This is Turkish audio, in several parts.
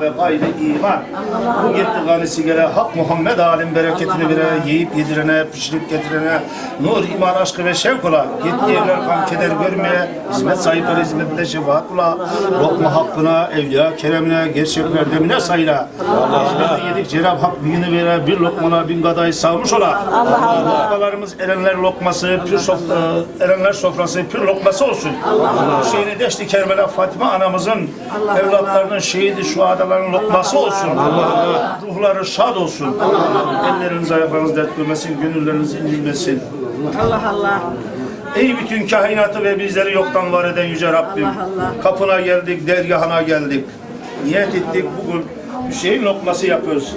ve gayrı iman. Bu gitti gani sigara Hak Muhammed alim bereketini vere, yiyip yedirene, pişirip getirene, nur, iman, aşkı ve şevk ola. Gitti yerler kan keder görmeye, hizmet sahipleri hizmetinde şefaat ola. Lokma hakkına, evliya keremine, gerçek verdemine sayla. Hizmeti yedik Cenab-ı Hak büyüğünü vere, bir lokmana bin gadayı sağmış ola. Lokmalarımız erenler lokması, pür sofra, erenler sofrası, pür lokması olsun. Şeyini deşti Kerbela Fatime anamızın evlatlarının şehidi şu adaların lokması olsun. Ruhları şad olsun. Elleriniz ayaklarınız dert görmesin, gönülleriniz incinmesin. Allah Allah. Ey bütün kainatı ve bizleri yoktan var eden Yüce Rabbim. Kapına geldik, dergahına geldik. Niyet ettik bugün Hüseyin lokması yapıyoruz.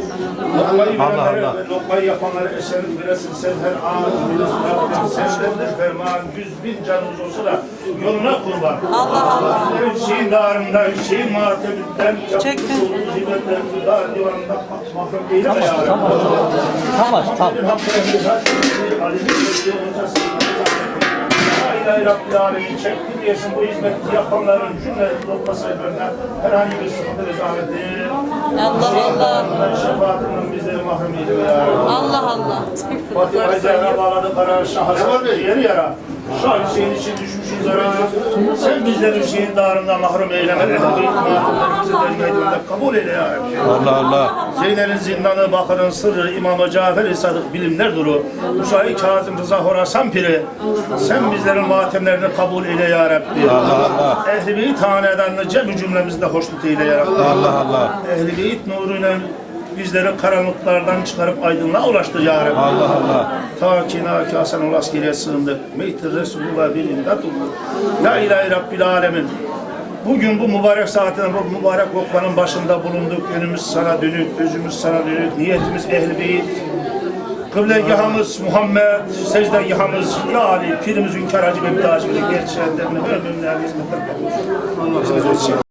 Lokmayı verenlere ve lokmayı yapanlara esenlik veresin. Sen her an bilirsin Rabbim. Sendendir ferman. Yüz bin canımız olsa da yoluna kurban. Allah Allah. Hüseyin dağrında, Hüseyin matebinden Çektin. yapmış olduğu hizmetler, dar divanında mahrum eyleme ya Rabbi. Tamam, tamam. La ilahe Rabbil Alemin çekti diyesin bu hizmeti yapanların cümle lokması efendiler herhangi bir sıkıntı ve zahmeti Allah Allah. şefaatinden bizleri mahrum eyle ya. Allah Allah. Fatiha'yı zehre bağladı karar şahı yeri yara. Şu an Hüseyin için düşmüşüz ara. Sen bizleri Hüseyin dağrında mahrum eyleme. Matımlarımızı dergahında kabul eyle ya. Allah Allah. Zeynel'in zindanı, Bakır'ın sırrı, İmam-ı Cafer-i Sadık bilimler duru, Musa-i Kazım Rıza Horasan Piri, sen bizlerin matemlerini kabul eyle ya Rabbi. Ehli beyt hanedanını cem cümlemizde hoşnut eyle ya Rabbi. Allah Allah. Ehli beyt nuruyla bizleri karanlıklardan çıkarıp aydınlığa ulaştır ya Rabbi. Allah Allah. Ta ki nâki Hasan ol askeriye sığındık. Meytir Resulullah bir imdat oldu. La ilahe Rabbil alemin. Bugün bu mübarek saatinde bu mübarek lokmanın başında bulunduk. Önümüz sana dönük, gözümüz sana dönük. Niyetimiz ehl-i beyt. Kıblegahımız Muhammed, secdegahımız Ya Ali, pirimiz Hünkar Hacı Mehmet Hacı Bey'le gerçekten ömrümle hizmetler kabul. Allah razı olsun.